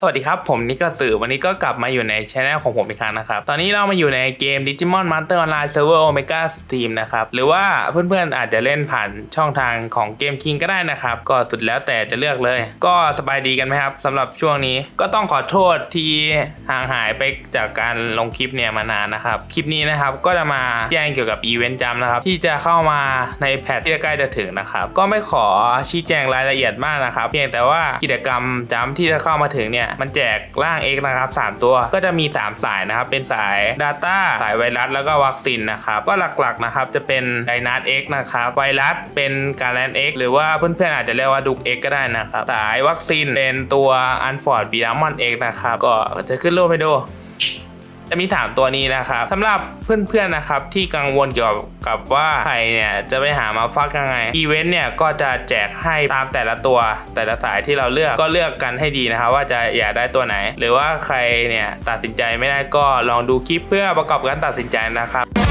สวัสดีครับ ผมนิกกสือวันนี้ก็กลับมาอยู่ในช anel ของผมอีกครั้งนะครับ ตอนนี้เรามาอยู่ในเกม Digimon Master Online Server Omega Steam นะครับ หรือว่าเพื่อนๆอาจจะเล่นผ่านช่องทางของเกม King ก็ได้นะครับ ก็สุดแล้วแต่จะเลือกเลย ก็สบายดีกันไหมครับสำหรับช่วงนี้ก็ต้องขอโทษที่ห่างหายไปจากการลงคลิปเนี่ยมานานนะครับ คลิปนี้นะครับก็จะมาแจ้งเกี่ยวกับอีเวนต์จำนะครับที่จะเข้ามาในแพทที่ใกล้จะถึงนะครับก็ไม่ขอชี้แจงรายละเอียดมากนะครับเพียงแต่ว่ากิจกรรมจำที่จะเข้ามาถึงเนี่ยมันแจกร่าง X นะครับ3 ตัว ก็จะมี 3 สายนะครับ เป็นสาย Data สายไวรัส แล้วก็วัคซีนนะครับ ก็หลักๆนะครับจะเป็นไดนา X นะครับ ไวรัสเป็นการแลน X หรือว่าเพื่อนๆอาจจะเรียกว่าดุก X ก็ได้นะครับ สายวัคซีนเป็นตัวอันฟอร์ดบีดามอน X นะครับ ก็จะขึ้นรูปให้ดู จะมี 3 ตัวนี้นะครับสำหรับเพื่อนๆนะครับที่กังวลเกี่ยวกับว่าใครเนี่ยจะไปหามาฟักยังไงอีเวนต์เนี่ยก็จะแจกให้ตามแต่ละตัวแต่ละสายที่เราเลือกก็เลือกกันให้ดีนะครับว่าจะอยากได้ตัวไหน หรือว่าใครเนี่ยตัดสินใจไม่ได้ก็ลองดูคลิปเพื่อประกอบการตัดสินใจนะครับ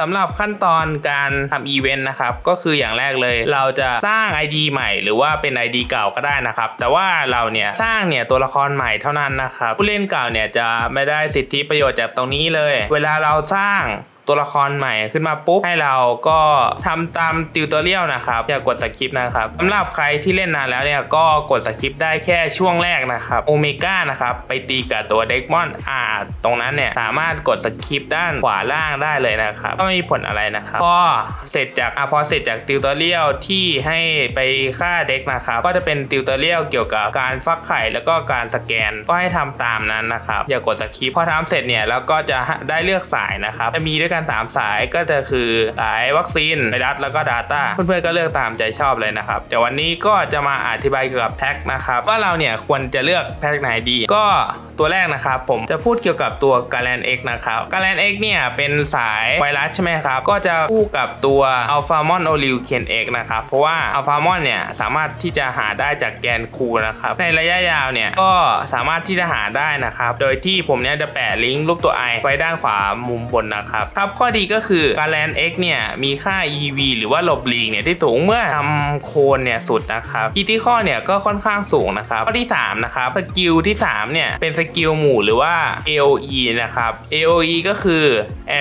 สำหรับขั้นตอนการทำอีเวนต์นะครับก็คืออย่างแรกเลยเราจะสร้าง ID ใหม่ หรือว่าเป็น ID เก่าก็ได้นะครับ แต่ว่าเราเนี่ยสร้างเนี่ยตัวละครใหม่เท่านั้นนะครับ ผู้เล่นเก่าเนี่ยจะไม่ได้สิทธิประโยชน์จากตรงนี้เลย เวลาเราสร้าง ตัวละครใหม่ขึ้นมาปุ๊บให้เราก็ทำตามติวตอเรียลนะครับ อย่ากดสคริปต์นะครับสำหรับใครที่เล่นนานแล้วเนี่ยก็กดสคริปต์ได้แค่ช่วงแรกนะครับโอเมก้านะครับไปตีกับตัวเด็กมอนอ่าตรงนั้นเนี่ยสามารถกดสคริปต์ด้านขวาล่างได้เลยนะครับก็ไม่มีผลอะไรนะครับพอเสร็จจากอะพอเสร็จจากติวตอเรียลที่ให้ไปฆ่าเด็กนะครับก็จะเป็นติวตอเรียลเกี่ยวกับการฟักไข่แล้วก็การสแกนก็ให้ทำตามนั้นนะครับอย่ากดสคริปต์พอทำเสร็จเนี่ยแล้วก็จะได้เลือกสายนะครับจะมีด้วยกัน3 สายก็จะคือสายวัคซีนไวรัสแล้วก็ Data เพื่อนๆก็เลือกตามใจชอบเลยนะครับแต่วันนี้ก็จะมาอธิบายเกี่ยวกับแพ็กนะครับว่าเราเนี่ยควรจะเลือกแพ็กไหนดี ก็ ตัวแรกนะครับผมจะพูดเกี่ยวกับตัวกาแลน X นะครับกาแลน X เนี่ยเป็นสายไวรัสใช่ไหมครับ ก็จะคู่กับตัวอัลฟามอนโอลิวเคน X นะครับ เพราะว่าอัลฟามอนเนี่ยสามารถที่จะหาได้จากแกนคูนะครับ ในระยะยาวเนี่ยก็สามารถที่จะหาได้นะครับ โดยที่ผมเนี่ยจะแปะลิงก์รูปตัวไอไว้ด้านขวามุมบนนะครับครับข้อดีก็คือกาแลน X เนี่ยมีค่า EV หรือว่าหลบหลีกเนี่ยที่สูงเมื่อทำโคนเนี่ยสุดนะครับอีที่ข้อเนี่ยก็ค่อนข้างสูงนะครับข้อที่3นะครับสกิลที่3เนี่ยเป็นสกิลหมู่หรือว่า AOE นะครับ AOE ก็คือ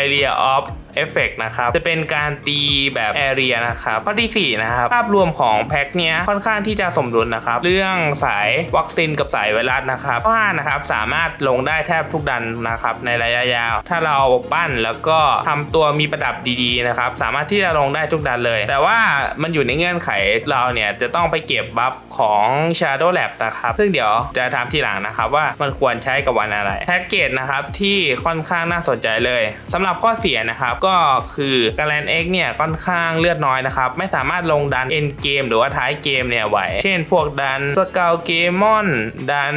Area of Effect นะครับ จะเป็นการตีแบบ Area นะครับ ข้อที่ 4 นะครับ ภาพรวมของแพ็คเนี้ยค่อนข้างที่จะสมดุลนะครับ เรื่องสายวัคซีนกับสายไวรัสนะครับ ข้อ5นะครับ สามารถลงได้แทบทุกดันนะครับ ในระยะยาว ถ้าเราปั้นแล้วก็ทำตัวมีประดับดีๆนะครับ สามารถที่จะลงได้ทุกดันเลย แต่ว่ามันอยู่ในเงื่อนไขเราเนี่ยจะต้องไปเก็บบัฟของ Shadow Lab นะครับ ซึ่งเดี๋ยวจะทำทีหลังนะครับว่ามันควรใช้กับวันอะไร แพ็กเกจนะครับที่ค่อนข้างน่าสนใจเลยสำหรับข้อเสียนะครับก็คือการแลน X เนี่ยค่อนข้างเลือดน้อยนะครับ ไม่สามารถลงดันเอ็นเกมหรือว่าท้ายเกมเนี่ยไหว เช่นพวกดันสกาวเกมอนดัน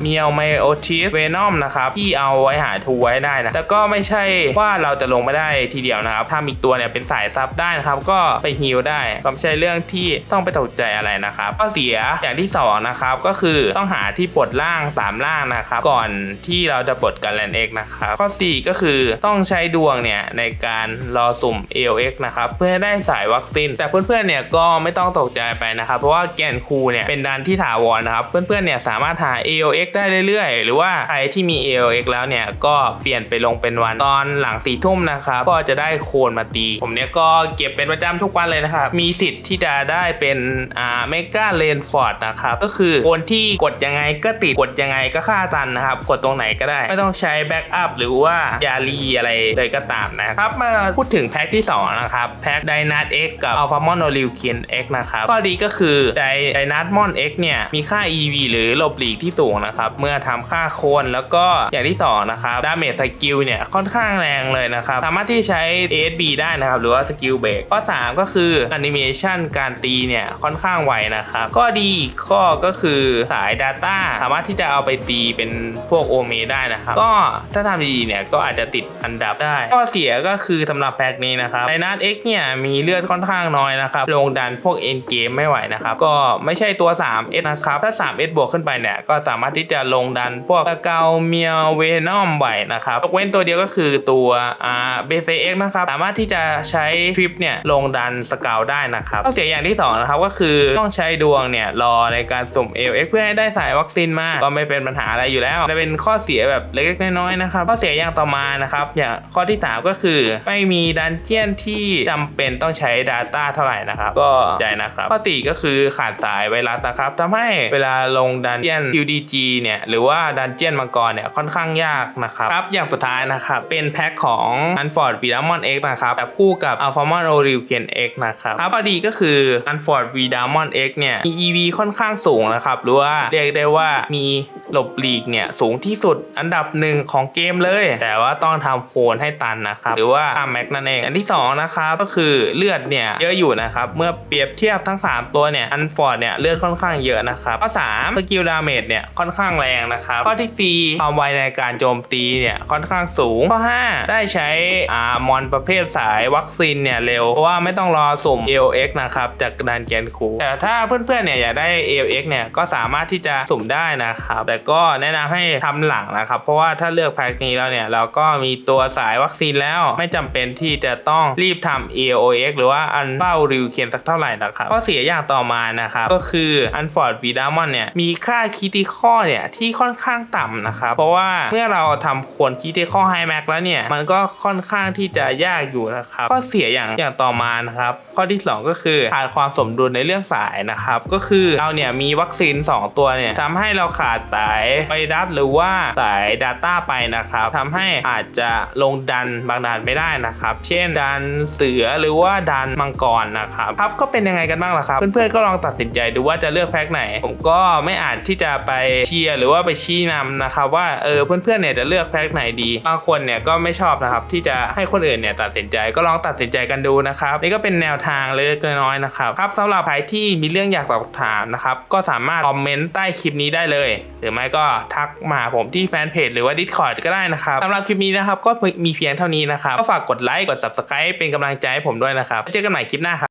เมียวไมโอทิสเวนอมนะครับที่เอาไว้หาทูไว้ได้นะแต่ก็ไม่ใช่ว่าเราจะลงไม่ได้ทีเดียวนะครับ ถ้ามีตัวเนี่ยเป็นสายซับได้นะครับ ก็ไปฮิลได้ก็ไม่ใช่เรื่องที่ต้องไปตกใจอะไรนะครับข้อเสียอย่างที่สองนะครับก็คือต้องหาที่ปลดล่าง 3 ล่างนะครับ ก่อนที่เราจะปลดการแลน X นะครับข้อ 4 ก็คือต้องใช้ดวงเนี่ยในการรอสุ่ม AOX นะครับเพื่อให้ได้สายวัคซีน แต่เพื่อนๆเนี่ยก็ไม่ต้องตกใจไปนะครับเพราะว่าแกนคูเนี่ยเป็นดันที่ถาวรนะครับเพื่อนๆเนี่ยสามารถหา AOX ได้เรื่อยๆ หรือว่าใครที่มี AOX แล้วเนี่ยก็เปลี่ยนไปลงเป็นวันตอนหลังสี่ทุ่มนะครับก็จะได้โคนมาตี ผมเนี่ยก็เก็บเป็นประจำทุกวันเลยนะครับมีสิทธิ์ที่จะได้เป็นอ่าเมกาเลนฟอร์ดนะครับก็คือคนที่กดยังไงก็ติดกดยังไงก็ฆ่าตันนะครับกดตรงไหนก็ได้ ไม่ต้องใช้แบ็กอัพหรือว่ายาลีอะไรเลยก็ตามนะครับมาพูดถึงแพ็คที่ 2 นะครับแพ็คไดนา X กับอัลฟามอนโอลิวเคียน X นะครับข้อดีก็คือไดไดนามอน X เนี่ยมีค่า EV หรือหลบหลีกที่สูงนะครับเมื่อทำค่าโคนแล้วก็อย่างที่ 2 นะครับดาเมจสกิลเนี่ยค่อนข้างแรงเลยนะครับสามารถที่ใช้ ASB ได้นะครับหรือว่าสกิลเบรกข้อ 3 ก็คือแอนิเมชันการตีเนี่ยค่อนข้างไวนะครับข้อดีอีกข้อก็คือสาย Data สามารถที่จะเอาไปตีเป็นพวกโอเมได้นะครับก็ถ้าทำดีๆเนี่ยก็อาจจะติดอันดับได้ ข้อเสียก็ก็คือสำหรับแพ็กนี้นะครับไดนาร์ X เนี่ยมีเลือดค่อนข้างน้อยนะครับลงดันพวกเอ็นเกมไม่ไหวนะครับก็ไม่ใช่ตัว 3S นะครับถ้า 3S บวกขึ้นไปเนี่ยก็สามารถที่จะลงดันพวกเกาเมียวเวนอมไหวนะครับยกเว้นตัวเดียวก็คือตัวอ่าเบเซเอ็กนะครับสามารถที่จะใช้ทริปเนี่ยลงดันสเกลได้นะครับข้อเสียอย่างที่สองนะครับก็คือต้องใช้ดวงเนี่ยรอในการสุ่ม LX เพื่อให้ได้สายวัคซีนมาก็ไม่เป็นปัญหาอะไรอยู่แล้วจะเป็นข้อเสียแบบเล็กๆน้อยๆนะครับข้อเสียอย่างต่อมานะครับอย่างข้อที่ 3 ก็คือไม่มีดันเจียนที่จำเป็นต้องใช้ Data เท่าไหร่นะครับ ก็ใจนะครับ ข้อ4ก็คือขาดสายไวรัสนะครับทำให้เวลาลงดันเจียน UDG เนี่ยหรือว่าดันเจียนมังกรเนี่ยค่อนข้างยากนะครับครับอย่างสุดท้ายนะครับเป็นแพ็คของ u n f o r d v i d a m o n X นะครับแบบคู่กับ Alpha m o n o r i u k e n X นะครับครับข้อดีก็คือ u n f o r d v i d a m o n X เนี่ยมี EV ค่อนข้างสูงนะครับหรือว่าเรียกได้ว่ามี หลบหลีกเนี่ยสูงที่สุดอันดับหนึ่งของเกมเลย แต่ว่าต้องทำโคนให้ตันนะครับ หรือว่าตาแม็กนั่นเอง อันที่2นะครับก็คือเลือดเนี่ยเยอะอยู่นะครับ เมื่อเปรียบเทียบทั้ง 3 ตัวเนี่ยอันฟอร์ดเนี่ยเลือดค่อนข้างเยอะนะครับข้อ3สกิลดาเมจเนี่ยค่อนข้างแรงนะครับข้อที่4ความไวในการโจมตีเนี่ยค่อนข้างสูงข้อ 5 ได้ใช้อ่ามอนประเภทสายวัคซีนเนี่ยเร็วเพราะว่าไม่ต้องรอสุ่ม AOX นะครับจากดันเกนคูแต่ถ้าเพื่อนๆเนี่ยอยากได้ AOX เนี่ยก็สามารถที่จะสุ่มได้นะครับแต่ก็แนะนำให้ทำหลังนะครับ เพราะว่าถ้าเลือกแพ็คนี้แล้วเนี่ย เราก็มีตัวสายวัคซีนแล้ว ไม่จำเป็นที่จะต้องรีบทำ AOX หรือว่าอันเป้าริวเคียนสักเท่าไหร่นะครับข้อเสียอย่างต่อมานะครับ ก็คืออันฟอร์ดวีดามอนเนี่ยมีค่าคิติคอเนี่ยที่ค่อนข้างต่ำนะครับ เพราะว่าเมื่อเราทำควรคิติคอไฮแม็กแล้วเนี่ย มันก็ค่อนข้างที่จะยากอยู่นะครับข้อเสียอย่างอย่างต่อมานะครับ ข้อที่ 2 ก็คือขาดความสมดุลในเรื่องสายนะครับ ก็คือเราเนี่ยมีวัคซีน 2 ตัวเนี่ยทำให้เราขาดสายไวรัสหรือว่าสาย Data ไปนะครับทำให้อาจจะลงดันบางดันไม่ได้นะครับ เช่นดันเสือหรือว่าดันมังกรนะครับครับก็เป็นยังไงกันบ้างล่ะครับ เพื่อนๆก็ลองตัดสินใจดูว่าจะเลือกแพ็คไหน ผมก็ไม่อาจที่จะไปเชียร์หรือว่าไปชี้นำนะครับว่าเออเพื่อนๆเนี่ยจะเลือกแพ็คไหนดีบางคนเนี่ยก็ไม่ชอบนะครับที่จะให้คนอื่นเนี่ยตัดสินใจก็ลองตัดสินใจกันดูนะครับนี่ก็เป็นแนวทางเล็กน้อยนะครับครับสำหรับใครที่มีเรื่องอยากสอบถามนะครับก็สามารถคอมเมนต์ใต้คลิปนี้ได้เลยหรือไม่ก็ทักมาผมที่แฟนเพจหรือว่า Discord ก็ได้นะครับสำหรับคลิปนี้นะครับก็มีเพียงเท่านี้นะครับก็ฝากกดไลค์กด Subscribe เป็นกำลังใจให้ผมด้วยนะครับไว้เจอกันใหม่คลิปหน้าครับ